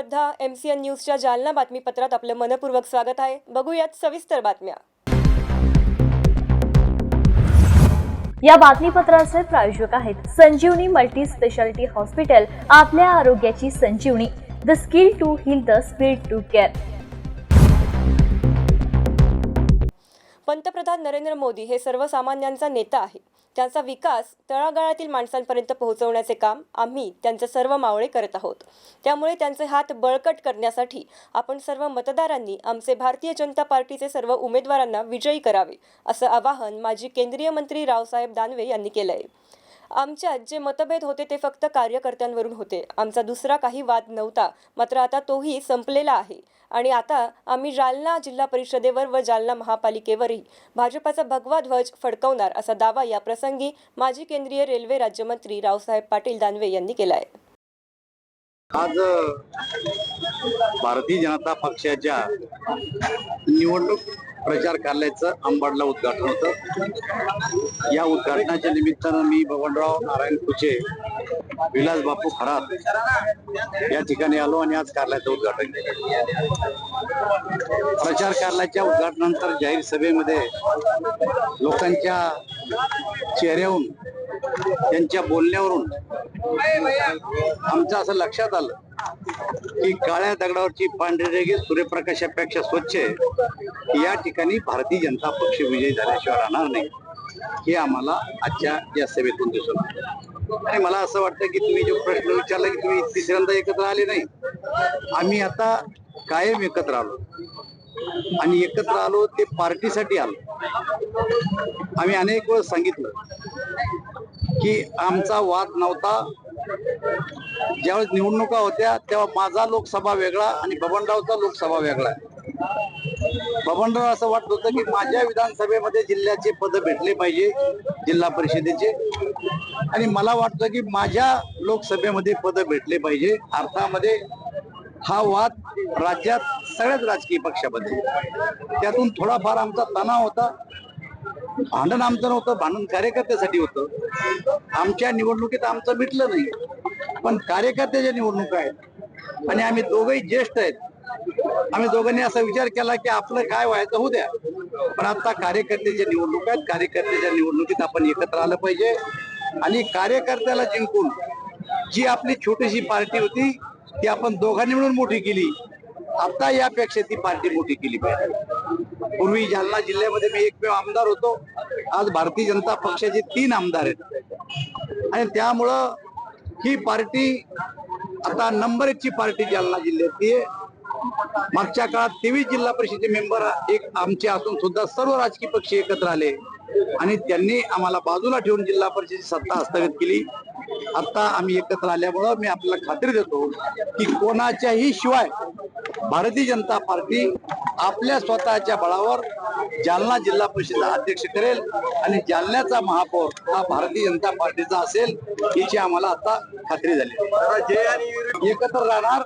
श्रद्धा M C N न्यूजच्या जालना बातमीपत्रात आपलं मनपूर्वक स्वागत आहे. बघूयात सविस्तर बातम्या. या बातमीपत्राचे प्रायोजक आहेत संजीवनी मल्टी स्पेशालिटी हॉस्पिटल आपल्या आरोग्याची संजीवनी. The skill to heal the speed to care पंतप्रधान नरेंद्र मोदी हे सर्वसामान्यांचा नेता आहे त्यांचा विकास तळागाळातील माणसांपर्यंत पोहोचवण्याचे काम आम्ही त्यांचे सर्व मावळे करत आहोत. त्यामुळे त्यांचे हात बळकट करण्यासाठी आपण सर्व मतदारांनी आमचे भारतीय जनता पार्टीचे सर्व उमेदवारांना विजयी करावे असं आवाहन माजी केंद्रीय मंत्री रावसाहेब दानवे यांनी केलं आहे आमच्यात जे मतभेद होते ते फक्त कार्यकर्त्यांवरून होते. आमचा दुसरा काही वाद नव्हता मात्र आता तोही संपलेला आहे. आणि आता आम्ही जालना जिल्हा परिषदेवर व जालना महापालिकेवरही भाजपाचा भगवा ध्वज फडकवणार असा दावा या प्रसंगी माजी केंद्रीय रेल्वे राज्यमंत्री रावसाहेब पाटील दानवे यांनी केला आहे आज भारतीय जनता पक्षाच्या निवडणूक प्रचार कार्यालयाचं अंबाडला उद्घाटन होतं. या उद्घाटनाच्या निमित्तानं मी भगवानराव नारायण कुचे विलास बापू खरात या ठिकाणी आलो आणि आज कार्यालयाचं उद्घाटन केलं. प्रचार कार्यालयाच्या उद्घाटनानंतर जाहीर सभेमध्ये लोकांच्या चेहऱ्याहून त्यांच्या बोलण्यावरून आमचं असं लक्षात आलं की काळ्या दगडावरची पांढरी रेगी सूर्यप्रकाशापेक्षा स्वच्छ आहे. या ठिकाणी भारतीय जनता पक्ष विजयी झाल्याशिवाय राहणार नाही. हे आम्हाला आजच्या या सभेतून दिसून आणि मला असं वाटतं की तुम्ही जो प्रश्न विचारला की तुम्ही तिसऱ्यांदा एकत्र आले नाही. आम्ही आता कायम एकत्र आलो. आणि एकत्र आलो ते पार्टीसाठी आलो. आम्ही अनेक वेळ सांगितलं की आमचा वाद नव्हता ज्यावेळेस निवडणुका होत्या तेव्हा माझा लोकसभा वेगळा आणि बबनरावचा लोकसभा वेगळा. बबनराव असं वाटत होतं की माझ्या विधानसभेमध्ये जिल्ह्याचे पद भेटले पाहिजे जिल्हा परिषदेचे. आणि मला वाटतं की माझ्या लोकसभेमध्ये पद भेटले पाहिजे. अर्थामध्ये हा वाद राज्यात सगळ्याच राजकीय पक्षामध्ये. त्यातून थोडाफार आमचा तणाव होता. भांडण आमचं नव्हतं भांडण कार्यकर्त्यासाठी होतं. आमच्या निवडणुकीत आमचं मिटलं नाही. पण कार्यकर्त्याच्या निवडणुका आहेत. आणि आम्ही दोघंही ज्येष्ठ आहेत. आम्ही दोघांनी असा विचार केला की आपलं काय व्हायचं होऊ द्या. पण आता कार्यकर्त्याच्या निवडणुका आहेत. कार्यकर्त्याच्या निवडणुकीत आपण एकत्र आलं पाहिजे. आणि कार्यकर्त्याला जिंकून जी आपली छोटीशी पार्टी होती ती आपण दोघांनी मिळून मोठी केली. आता यापेक्षा ती पार्टी मोठी केली पाहिजे. पूर्वी जालना जिल्ह्यामध्ये मी एकमेव आमदार होतो. आज भारतीय जनता पक्षाचे तीन आमदार आहेत. आणि त्यामुळं ही पार्टी आता नंबर एकची पार्टी जालना जिल्ह्यातली आहे. मागच्या काळात तेवीस जिल्हा परिषदेचे मेंबर एक आमचे असून सुद्धा सर्व राजकीय पक्ष एकत्र आले. आणि त्यांनी आम्हाला बाजूला ठेवून जिल्हा परिषदेची सत्ता हस्तगत केली. आता आम्ही एकत्र आल्यामुळं मी आपल्याला खात्री देतो की कोणाच्याही शिवाय भारतीय जनता पार्टी आपल्या स्वतःच्या बळावर जालना जिल्हा परिषद अध्यक्ष करेल आणि जालन्याचा महापौर हा भारतीय जनता पार्टीचा असेल याची आम्हाला आता खात्री झाली. एकत्र राहणार.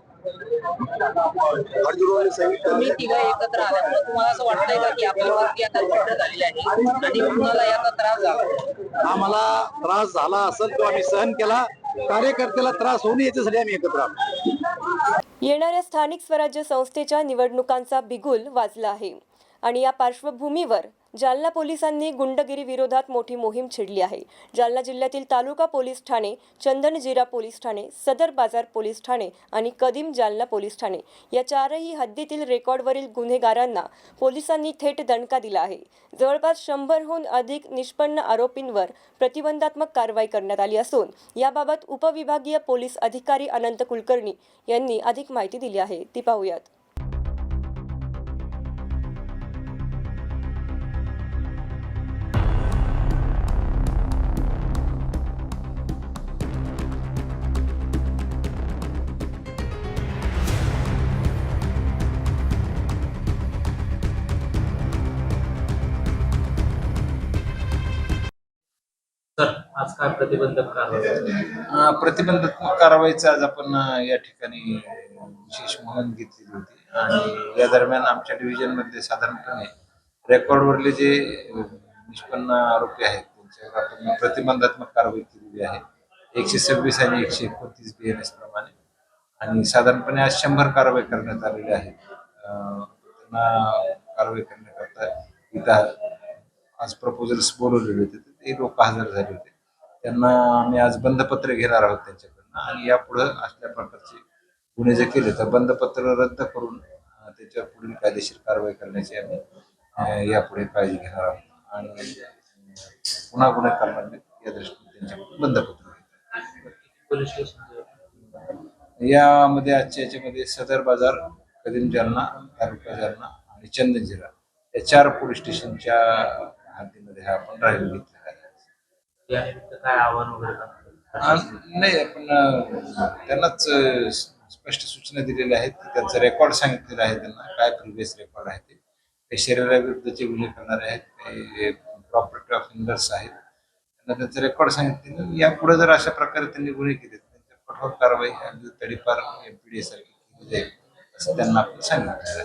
तुम्ही तिघं एकत्र आल्यामुळे तुम्हाला असं वाटतंय का की आपली वरती आता घट्ट झालेली आहे? आणि कुणाला याचा त्रास झाला? आम्हाला त्रास झाला असेल तो आम्ही सहन केला. कार्यकर्त्याला त्रास होऊ नये याच्यासाठी आम्ही एकत्र आलो. येणाऱ्या स्थानिक स्वराज्य संस्थेच्या निवडणुकांचा बिगुल वाजला आहे. आणि या पार्श्वभूमीवर जालना पोलिसांनी गुंडगिरी विरोधात मोठी मोहीम छेडली आहे. जालना जिल्ह्यातील तालुका पोलीस ठाणे चंदनजिरा पोलीस ठाणे सदर बाजार पोलीस ठाणे आणि कदीम जालना पोलीस ठाणे या चारही हद्दीतील रेकॉर्डवरील गुन्हेगारांना पोलिसांनी थेट दणका दिला आहे. जवळपास शंभरहून अधिक निष्पन्न आरोपींवर प्रतिबंधात्मक कारवाई करण्यात आली असून याबाबत उपविभागीय पोलीस अधिकारी अनंत कुलकर्णी यांनी अधिक माहिती दिली आहे. ती पाहूयात. सर आज काय प्रतिबंधक कारवाई? प्रतिबंधात्मक कारवाईचा आज आपण या ठिकाणी विशेष मोहीम घेतलेली होती. आणि या दरम्यान आमच्या डिव्हिजनमध्ये साधारणपणे रेकॉर्डवरले जे निष्पन्न आरोपी आहेत त्यांच्यावर आपण प्रतिबंधात्मक कारवाई केलेली आहे. एकशे सव्वीस आणि एकशे एकोणतीस बी एन एस प्रमाणे. आणि साधारणपणे आज शंभर कारवाई करण्यात आलेल्या आहेत त्यांना कारवाई करण्याकरता इथं आज प्रपोजल्स बोलवलेले होते. ते लोक हजर झाले होते. त्यांना आम्ही आज बंधपत्र घेणार आहोत त्यांच्याकडनं. आणि यापुढं असल्या प्रकारचे गुन्हे जर केले तर बंधपत्र रद्द करून त्याच्यावर पुढील कायदेशीर कारवाई करण्याची आम्ही यापुढे काळजी घेणार आहोत. आणि पुन्हा गुन्हे करणार या दृष्टीने त्यांच्याकडून स्टेशन यामध्ये आजच्या याच्यामध्ये सदर बाजार कदीम जालना तालुका जालना आणि चंदनजिरा या चार पोलीस स्टेशनच्या हद्दीमध्ये हा आपण राहिलो घेतलेला आहे यानिमित्त काय आव्हान वगैरे नाही आपण त्यांनाच स्पष्ट सूचना दिलेल्या आहेत की त्यांचा रेकॉर्ड सांगितलेला आहे त्यांना काय प्रिव्हियस रेकॉर्ड आहे ते. काही शरीराविरुद्धचे गुन्हे करणारे आहेत काही प्रॉपर्टी ऑफेंडर्स आहेत. त्यांना त्यांचं रेकॉर्ड सांगितले यापुढे जर अशा प्रकारे त्यांनी गुन्हे केले त्यांच्या कठोर कारवाई अगदी तडीपार एमपीडी सारखी केली जाईल असं त्यांना आपण सांगितलं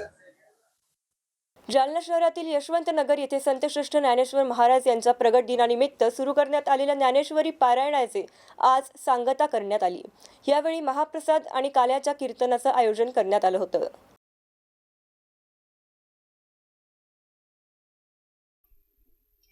जालना शहरातील यशवंत नगर येथे संतश्रेष्ठ ज्ञानेश्वर महाराज यांच्या प्रगट दिनानिमित्त सुरू करण्यात आलेल्या ज्ञानेश्वरी पारायणाचे आज सांगता करण्यात आली. यावेळी महाप्रसाद आणि काल्याच्या कीर्तनाचं आयोजन करण्यात आलं होतं.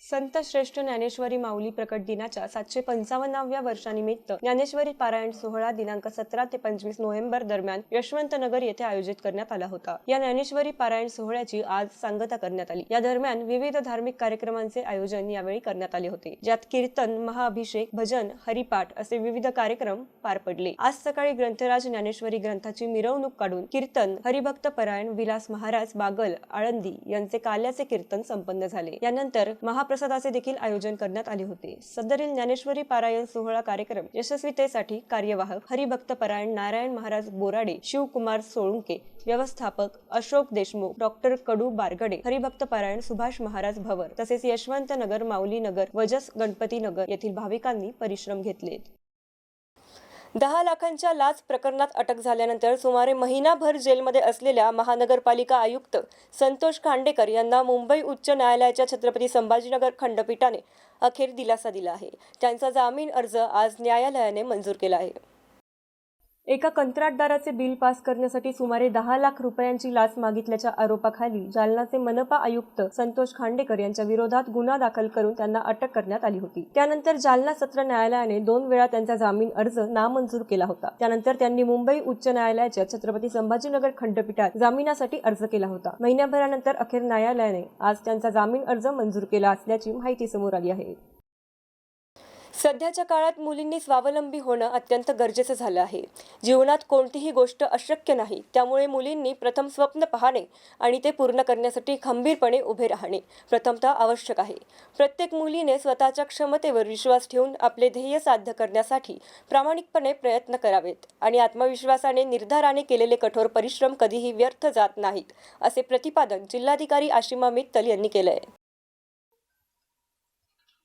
संत श्रेष्ठ ज्ञानेश्वरी माऊली प्रकट दिनाच्या सातशे पंचावन्नाव्या वर्षानिमित्त ज्ञानेश्वरी पारायण सोहळा दिनांक सतरा ते पंचवीस नोव्हेंबर दरम्यान यशवंतनगर येथे आयोजित करण्यात आला होता. या ज्ञानेश्वरी पारायण सोहळ्याची आज सांगता करण्यात आली. या दरम्यान विविध धार्मिक कार्यक्रमांचे आयोजन यावेळी करण्यात आले होते. ज्यात कीर्तन महाअभिषेक भजन हरिपाठ असे विविध कार्यक्रम पार पडले. आज सकाळी ग्रंथराज ज्ञानेश्वरी ग्रंथाची मिरवणूक काढून कीर्तन हरिभक्त परायण विलास महाराज बागल आळंदी यांचे काल्याचे कीर्तन संपन्न झाले. यानंतर महाप्रसादाचे देखील आयोजन करण्यात आले होते. सदरील ज्ञानेश्वरी पारायण सोहळा कार्यक्रम यशस्वीतेसाठी कार्यवाहक हरिभक्त परायण नारायण महाराज बोराडे शिवकुमार सोळुंके व्यवस्थापक अशोक देशमुख डॉक्टर कडू बारगडे हरिभक्त पारायण सुभाष महाराज भवर तसेच यशवंत नगर माऊली नगर वजस गणपती नगर येथील भाविकांनी परिश्रम घेतले. दहा लाखांच्या लाच प्रकरणात अटक झाल्यानंतर सुमारे महिनाभर जेलमध्ये असलेल्या महानगरपालिका आयुक्त संतोष खांडेकर यांना मुंबई उच्च न्यायालयाच्या छत्रपती संभाजीनगर खंडपीठाने अखेर दिलासा दिला आहे. त्यांचा जामीन अर्ज आज न्यायालयाने मंजूर केला आहे. एका कंत्राटदाराचे बिल पास करण्यासाठी सुमारे दहा लाख रुपयांची लाच मागितल्याच्या आरोपाखाली जालनाचे मनपा आयुक्त संतोष खांडेकर यांच्या विरोधात गुन्हा दाखल करून त्यांना अटक करण्यात आली होती. त्यानंतर जालना सत्र न्यायालयाने दोन वेळा त्यांचा जामीन अर्ज नामंजूर केला होता. त्यानंतर त्यांनी मुंबई उच्च न्यायालयाच्या छत्रपती संभाजीनगर खंडपीठात जामिनासाठी अर्ज केला होता. महिन्याभरानंतर अखेर न्यायालयाने आज त्यांचा जामीन अर्ज मंजूर केला असल्याची माहिती समोर आली आहे. सध्याच्या काळात मुलींनी स्वावलंबी होणं अत्यंत गरजेचं झालं आहे. जीवनात कोणतीही गोष्ट अशक्य नाही त्यामुळे मुलींनी प्रथम स्वप्न पाहणे आणि ते पूर्ण करण्यासाठी खंबीरपणे उभे राहणे प्रथमतः आवश्यक आहे. प्रत्येक मुलीने स्वतःच्या क्षमतेवर विश्वास ठेवून आपले ध्येय साध्य करण्यासाठी प्रामाणिकपणे प्रयत्न करावेत आणि आत्मविश्वासाने निर्धाराने केलेले कठोर परिश्रम कधीही व्यर्थ जात नाहीत असे प्रतिपादन जिल्हाधिकारी आशिमा मित्तल यांनी केलं आहे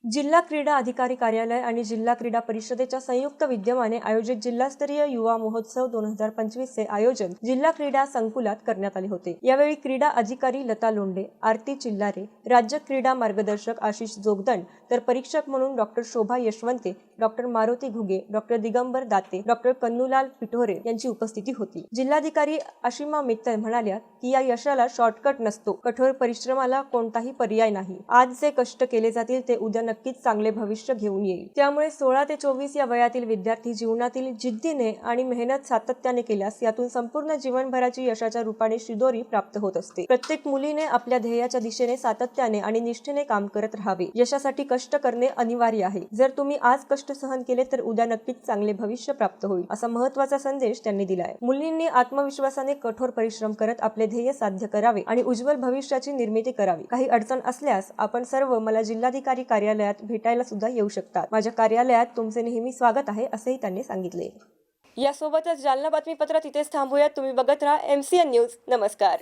जिल्हा क्रीडा अधिकारी कार्यालय आणि जिल्हा क्रीडा परिषदेच्या संयुक्त विद्यमाने आयोजित जिल्हास्तरीय युवा महोत्सव दोन हजार पंचवीसचे आयोजन जिल्हा क्रीडा संकुलात करण्यात आले होते. यावेळी क्रीडा अधिकारी लता लोंढे आरती चिल्लारे राज्य क्रीडा मार्गदर्शक आशिष जोगदंड तर परीक्षक म्हणून doctor Shobha Yashwante doctor Maruti Ghuge doctor Digambar Date doctor Kannulal Pithore यांची उपस्थिती होती. जिल्हाधिकारी आशिमा मित्तल म्हणाल्या की या यशाला शॉर्टकट नसतो. कठोर परिश्रमाला कोणताही पर्याय नाही. आज जे कष्ट केले जातील ते उद्या नक्कीच चांगले भविष्य घेऊन येईल. त्यामुळे सोळा ते चोवीस या वयातील विद्यार्थी जीवनातील जिद्दीने आणि मेहनत सातत्याने केल्यास यातून संपूर्ण जीवनभराची यशाच्या रूपाने शिदोरी प्राप्त होत असते. प्रत्येक मुलीने आपल्या ध्येयाच्या दिशेने सातत्याने आणि निष्ठेने काम करत राहावे. यशासाठी कष्ट करणे अनिवार्य आहे. जर तुम्ही आज कष्ट सहन केले तर उद्या नक्कीच चांगले भविष्य प्राप्त होईल असा महत्त्वाचा संदेश त्यांनी दिलाय. मुलींनी आत्मविश्वासाने कठोर परिश्रम करत आपले ध्येय साध्य करावे आणि उज्ज्वल भविष्याची निर्मिती करावी. काही अडचण असल्यास आपण सर्व मला जिल्हाधिकारी कार्यालय कार्यालयात भेटायला सुद्धा येऊ शकतात. माझ्या कार्यालयात तुमचे नेहमी स्वागत आहे असेही त्यांनी सांगितले. यासोबतच जालना बातमीपत्र तिथेच थांबूयात. तुम्ही बघत राहा एम सी एन न्यूज नमस्कार.